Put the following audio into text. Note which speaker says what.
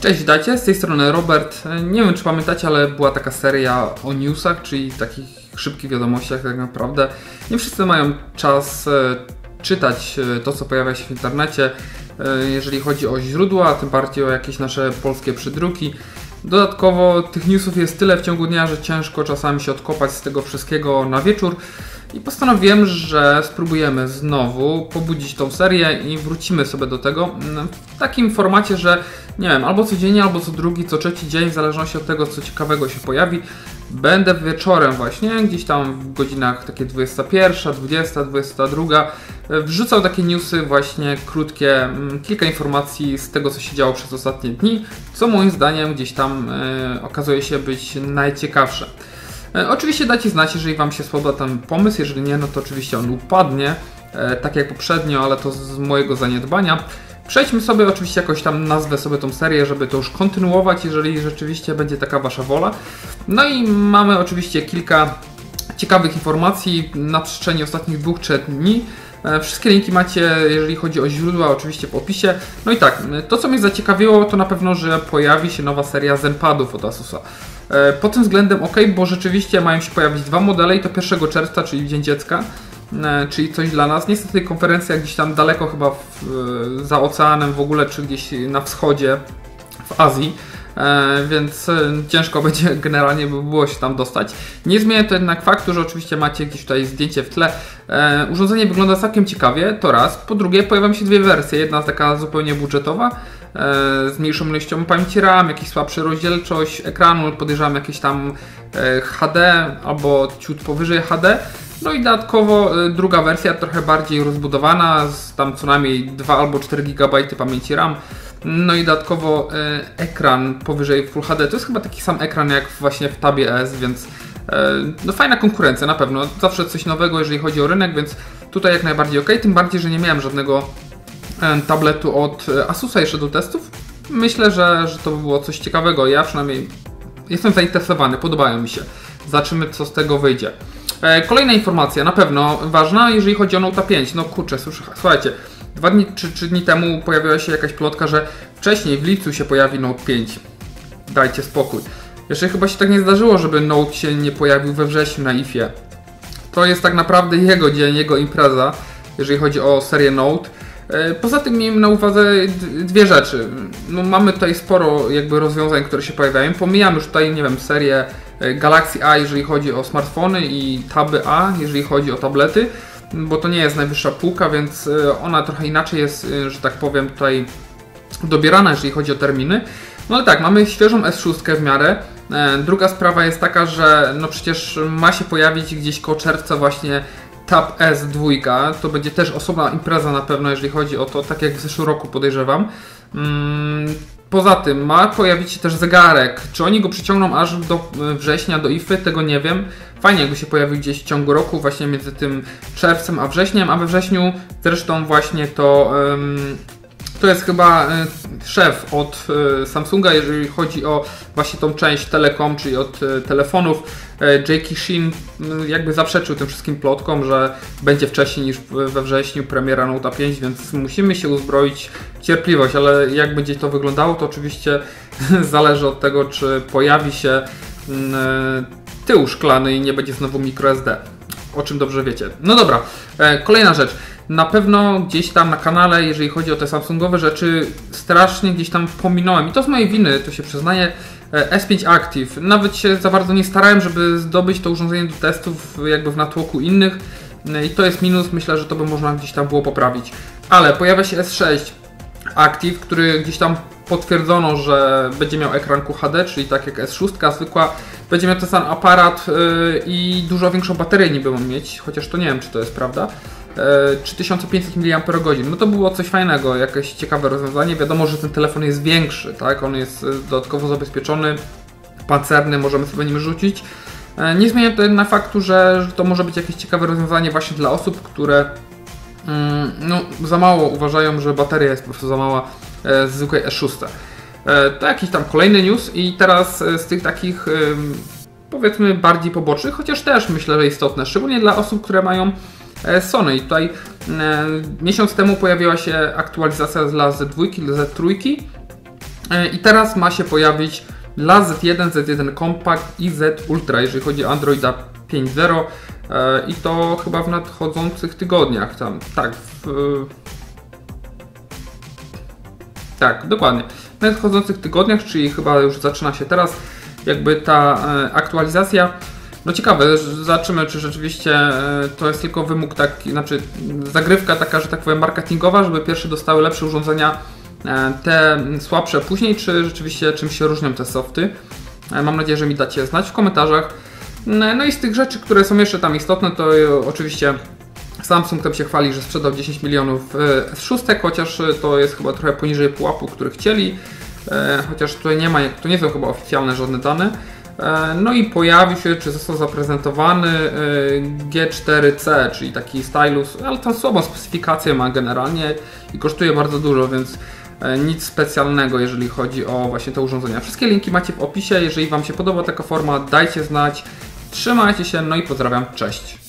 Speaker 1: Cześć, witajcie, z tej strony Robert. Nie wiem, czy pamiętacie, ale była taka seria o newsach, czyli takich szybkich wiadomościach tak naprawdę. Nie wszyscy mają czas e, czytać e, to, co pojawia się w internecie, e, jeżeli chodzi o źródła, tym bardziej o jakieś nasze polskie przydruki. Dodatkowo tych newsów jest tyle w ciągu dnia, że ciężko czasami się odkopać z tego wszystkiego na wieczór. I postanowiłem, że spróbujemy znowu pobudzić tą serię i wrócimy sobie do tego w takim formacie, że nie wiem, albo codziennie, albo co drugi, co trzeci dzień, w zależności od tego, co ciekawego się pojawi. Będę wieczorem właśnie, gdzieś tam w godzinach takie 21, 20, 22, wrzucał takie newsy właśnie krótkie, mm, kilka informacji z tego, co się działo przez ostatnie dni, co moim zdaniem gdzieś tam e, okazuje się być najciekawsze. E, oczywiście dajcie znać, jeżeli Wam się spodoba ten pomysł, jeżeli nie, no to oczywiście on upadnie, e, tak jak poprzednio, ale to z mojego zaniedbania. Przejdźmy sobie, oczywiście jakoś tam nazwę sobie tą serię, żeby to już kontynuować, jeżeli rzeczywiście będzie taka Wasza wola. No i mamy oczywiście kilka ciekawych informacji na przestrzeni ostatnich dwóch, trzech dni. E, wszystkie linki macie, jeżeli chodzi o źródła, oczywiście w opisie. No i tak, to co mnie zaciekawiło, to na pewno, że pojawi się nowa seria Zenpadów od Asusa. E, pod tym względem ok, bo rzeczywiście mają się pojawić dwa modele i to 1 czerwca, czyli Dzień Dziecka, e, czyli coś dla nas. Niestety konferencja gdzieś tam daleko chyba w, za oceanem w ogóle, czy gdzieś na wschodzie, w Azji. E, więc ciężko będzie generalnie by było się tam dostać. Nie zmienia to jednak faktu, że oczywiście macie gdzieś tutaj zdjęcie w tle. Urządzenie wygląda całkiem ciekawie, to raz. Po drugie pojawią się dwie wersje, jedna taka zupełnie budżetowa, z mniejszą ilością pamięci RAM, jakiś słabszy rozdzielczość ekranu, podejrzewam jakieś tam HD albo ciut powyżej HD. No i dodatkowo e, druga wersja trochę bardziej rozbudowana, z tam co najmniej 2 albo 4 GB pamięci RAM. No i dodatkowo e, ekran powyżej Full HD. To jest chyba taki sam ekran jak właśnie w Tabie S, więc e, no fajna konkurencja na pewno. Zawsze coś nowego, jeżeli chodzi o rynek, więc tutaj jak najbardziej ok. Tym bardziej, że nie miałem żadnego tabletu od Asusa jeszcze do testów. Myślę, że, że to by było coś ciekawego. Ja przynajmniej jestem zainteresowany, podobają mi się. Zobaczymy, co z tego wyjdzie. E, kolejna informacja, na pewno ważna, jeżeli chodzi o Note 5. No kurczę, słuchajcie, dwa dni czy trzy dni temu pojawiła się jakaś plotka, że wcześniej w lipcu się pojawi Note 5. Dajcie spokój. Jeszcze chyba się tak nie zdarzyło, żeby Note się nie pojawił we wrześniu na IFie. To jest tak naprawdę jego dzień, jego impreza, jeżeli chodzi o serię Note. E, poza tym miejmy na uwadze dwie rzeczy. No, mamy tutaj sporo jakby rozwiązań, które się pojawiają. Pomijam już tutaj, nie wiem, serię e, Galaxy A, jeżeli chodzi o smartfony i Taby A, jeżeli chodzi o tablety, bo to nie jest najwyższa półka, więc e, ona trochę inaczej jest, że tak powiem, tutaj dobierana, jeżeli chodzi o terminy. No ale tak, mamy świeżą S6 w miarę. Druga sprawa jest taka, że no przecież ma się pojawić gdzieś koło czerwca właśnie Tab S2 to będzie też osobna impreza na pewno, jeżeli chodzi o to, tak jak w zeszłym roku podejrzewam. Mm, poza tym ma pojawić się też zegarek. Czy oni go przyciągną aż do e, września, do IFY, tego nie wiem. Fajnie jakby się pojawił gdzieś w ciągu roku, właśnie między tym czerwcem a wrześniem, a we wrześniu zresztą właśnie to to jest chyba e, szef od e, Samsunga, jeżeli chodzi o właśnie tą część telekom, czyli od e, telefonów. Jake Shin jakby zaprzeczył tym wszystkim plotkom, że będzie wcześniej niż we wrześniu premiera Note 5, więc musimy się uzbroić w cierpliwość, ale jak będzie to wyglądało, to oczywiście zależy od tego, czy pojawi się tył szklany i nie będzie znowu microSD o czym dobrze wiecie. No dobra, kolejna rzecz na pewno gdzieś tam na kanale, jeżeli chodzi o te Samsungowe rzeczy, strasznie gdzieś tam pominąłem. I to z mojej winy, to się przyznaję. E, S5 Active. Nawet się za bardzo nie starałem, żeby zdobyć to urządzenie do testów jakby w natłoku innych. E, I to jest minus, myślę, że to by można gdzieś tam było poprawić. Ale pojawia się S6 Active, który gdzieś tam potwierdzono, że będzie miał ekran QHD, czyli tak jak S6 zwykła, będzie miał ten sam aparat yy, i dużo większą baterię niby mam mieć, chociaż to nie wiem, czy to jest prawda. 3500 mAh. No to było coś fajnego, jakieś ciekawe rozwiązanie. Wiadomo, że ten telefon jest większy, tak? On jest e, dodatkowo zabezpieczony, pancerny, możemy sobie nim rzucić. Nie zmienia to jednak faktu, że, to może być jakieś ciekawe rozwiązanie właśnie dla osób, które mm, no, za mało uważają, że bateria jest po prostu za mała z zwykłej E6. To jakiś tam kolejny news i teraz z tych takich powiedzmy bardziej pobocznych, chociaż też myślę, że istotne, szczególnie dla osób, które mają E, Sony. I tutaj e, miesiąc temu pojawiła się aktualizacja dla Z2, dla Z3. I teraz ma się pojawić dla Z1, Z1 Compact i Z Ultra, jeżeli chodzi o Androida 5.0 i to chyba w nadchodzących tygodniach tam, tak, w, tak, dokładnie. W nadchodzących tygodniach, czyli chyba już zaczyna się teraz, jakby ta aktualizacja. No ciekawe, zobaczymy, czy rzeczywiście to jest tylko wymóg taki, znaczy zagrywka taka, że tak powiem, marketingowa, żeby pierwsze dostały lepsze urządzenia E, te słabsze później, czy rzeczywiście czym się różnią te softy. E, mam nadzieję, że mi dacie znać w komentarzach. E, no i z tych rzeczy, które są jeszcze tam istotne, to oczywiście Samsung tam się chwali, że sprzedał 10 milionów szóstek, chociaż to jest chyba trochę poniżej pułapu, który chcieli. Chociaż tutaj nie ma, to nie są chyba oficjalne żadne dane. No i pojawił się, czy został zaprezentowany G4C, czyli taki stylus, ale tam słabą specyfikację ma generalnie i kosztuje bardzo dużo, więc E, nic specjalnego, jeżeli chodzi o właśnie te urządzenia. Wszystkie linki macie w opisie. Jeżeli Wam się podoba taka forma, dajcie znać. Trzymajcie się, no i pozdrawiam. Cześć.